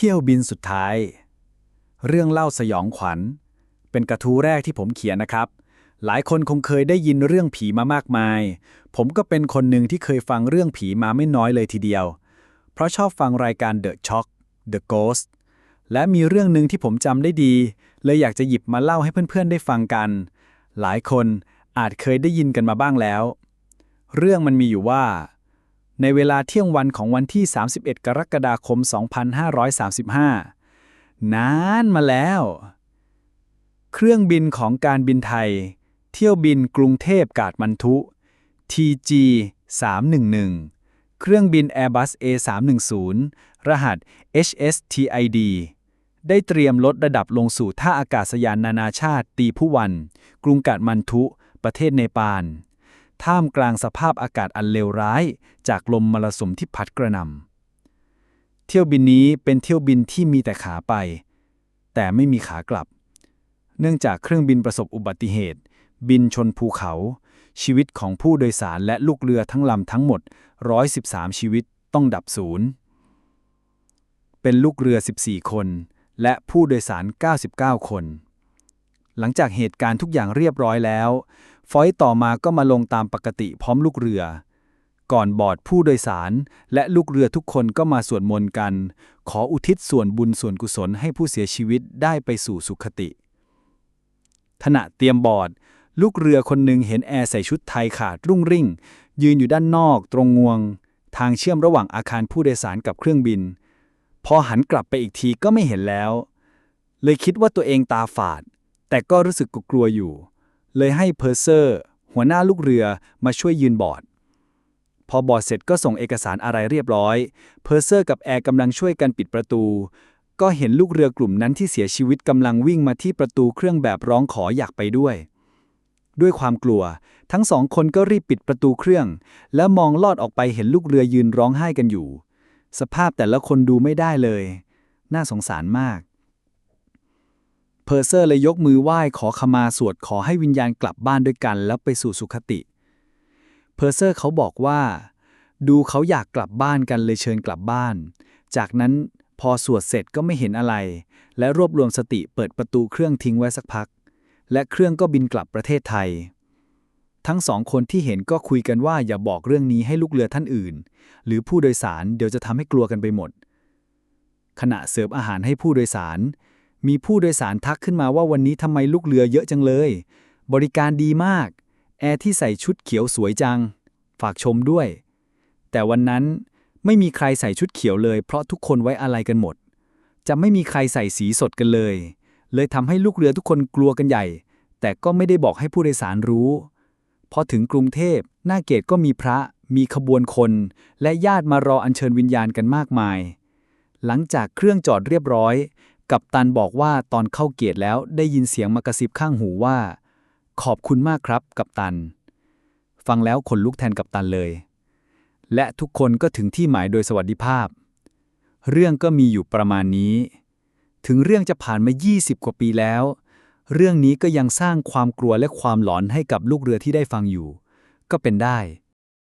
เที่ยวบินสุดท้าย เรื่องเล่าสยองขวัญ เป็นกระทู้แรกที่ผมเขียนนะครับ หลายคนคงเคยได้ยินเรื่องผีมามากมาย ผมก็เป็นคนหนึ่งที่เคยฟังเรื่องผีมาไม่น้อยเลยทีเดียว เพราะชอบฟังรายการ The Shock The Ghost และมีเรื่องหนึ่งที่ผมจำได้ดี เลยอยากจะหยิบมาเล่าให้เพื่อนๆ ได้ฟังกัน หลายคนอาจเคยได้ยินกันมาบ้างแล้ว เรื่องมันมีอยู่ว่า ในเวลาเที่ยงวันของวันที่ 31 กรกฎาคม 2535 นานมาแล้ว เครื่องบินของการบินไทย เที่ยวบินกรุงเทพกาดมันทุ TG 311 เครื่องบิน Airbus A310 รหัส HSTID ได้เตรียมลดระดับลงสู่ท่าอากาศยานนานาชาติตีผู้วัน กรุงกาดมันทุ ประเทศเนปาล ท่ามกลางสภาพอากาศอันเลวร้าย จากลมมรสุมที่พัดกระหน่ำเที่ยวบินนี้เป็นเที่ยวบินที่มีแต่ขาไป แต่ไม่มีขากลับ เนื่องจากเครื่องบินประสบอุบัติเหตุ บินชนภูเขา ชีวิตของผู้โดยสารและลูกเรือทั้งลำทั้งหมด 113 ชีวิตต้องดับศูนย์ เป็นลูกเรือ 14 คน และผู้โดยสาร 99 คน หลังจากเหตุการณ์ทุกอย่างเรียบร้อยแล้ว ฟอยต์ต่อมาก็มาลงตามปกติพร้อมลูกเรือ ก่อนบอดผู้โดยสาร และลูกเรือทุกคนก็มาสวดมนต์กัน ขออุทิศส่วนบุญส่วนกุศลให้ผู้เสียชีวิตได้ไปสู่สุขติขณะเตรียมบอดลูกเรือคนหนึ่งเห็นแอร์ใส่ชุดไทยขาดรุ่งริ่ง ยืนอยู่ด้านนอกตรงงวง ทางเชื่อมระหว่างอาคารผู้โดยสารกับเครื่องบิน พอหันกลับไปอีกทีก็ไม่เห็นแล้ว เลยคิดว่าตัวเองตาฝาด แต่ก็รู้สึกกลัวอยู่ เลยให้เพอร์เซอร์ หัวหน้าลูกเรือมาช่วยยืนบอร์ด พอบอร์ดเสร็จก็ส่งเอกสารอะไรเรียบร้อย เพอร์เซอร์กับแอร์กำลังช่วยกันปิดประตู ก็เห็นลูกเรือกลุ่มนั้นที่เสียชีวิตกำลังวิ่งมาที่ประตูเครื่องแบบร้องขออยากไปด้วย ด้วยความกลัว ทั้งสองคนก็รีบปิดประตูเครื่อง แล้วมองลอดออกไปเห็นลูกเรือยืนร้องไห้กันอยู่ สภาพแต่ละคนดูไม่ได้เลย น่าสงสารมาก เพอร์เซอร์เลยยกมือไหว้ขอขมาสวดขอให้วิญญาณกลับบ้านด้วยกัน แล้วไปสู่สุคติ เพอร์เซอร์เขาบอกว่า ดูเขาอยากกลับบ้านกันเลยเชิญกลับบ้าน จากนั้นพอสวดเสร็จก็ไม่เห็นอะไร และรวบรวมสติเปิดประตูเครื่องทิ้งไว้สักพัก และเครื่องก็บินกลับประเทศไทย ทั้งสองคนที่เห็นก็คุยกันว่าอย่าบอกเรื่องนี้ให้ลูกเรือท่านอื่น หรือผู้โดยสารเดี๋ยวจะทำให้กลัวกันไปหมด ขณะเสิร์ฟอาหารให้ผู้โดยสาร มีผู้โดยสารทักขึ้นมาว่าวันนี้ทำไมลูกเรือเยอะจังเลย บริการดีมาก แอร์ที่ใส่ชุดเขียวสวยจัง ฝากชมด้วย แต่วันนั้นไม่มีใครใส่ชุดเขียวเลย เพราะทุกคนไว้อะไรกันหมด จะไม่มีใครใส่สีสดกันเลย เลยทำให้ลูกเรือทุกคนกลัวกันใหญ่ แต่ก็ไม่ได้บอกให้ผู้โดยสารรู้พอถึงกรุงเทพหน้าเกตก็มีพระ มีขบวนคน และญาติมารออัญเชิญวิญญาณกันมากมาย หลังจากเครื่องจอดเรียบร้อย กัปตันบอกว่าตอนเข้าเกียรแล้วได้ยินเสียงมากระซิบข้างหูว่า ขอบคุณมากครับ กัปตัน ฟังแล้วขนลุกแทนกัปตันเลย และทุกคนก็ถึงที่หมายโดยสวัสดิภาพ เรื่องก็มีอยู่ประมาณนี้ ถึงเรื่องจะผ่านมา 20 กว่าปีแล้ว เรื่องนี้ก็ยังสร้างความกลัวและความหลอนให้กับลูกเรือที่ได้ฟังอยู่ ก็เป็นได้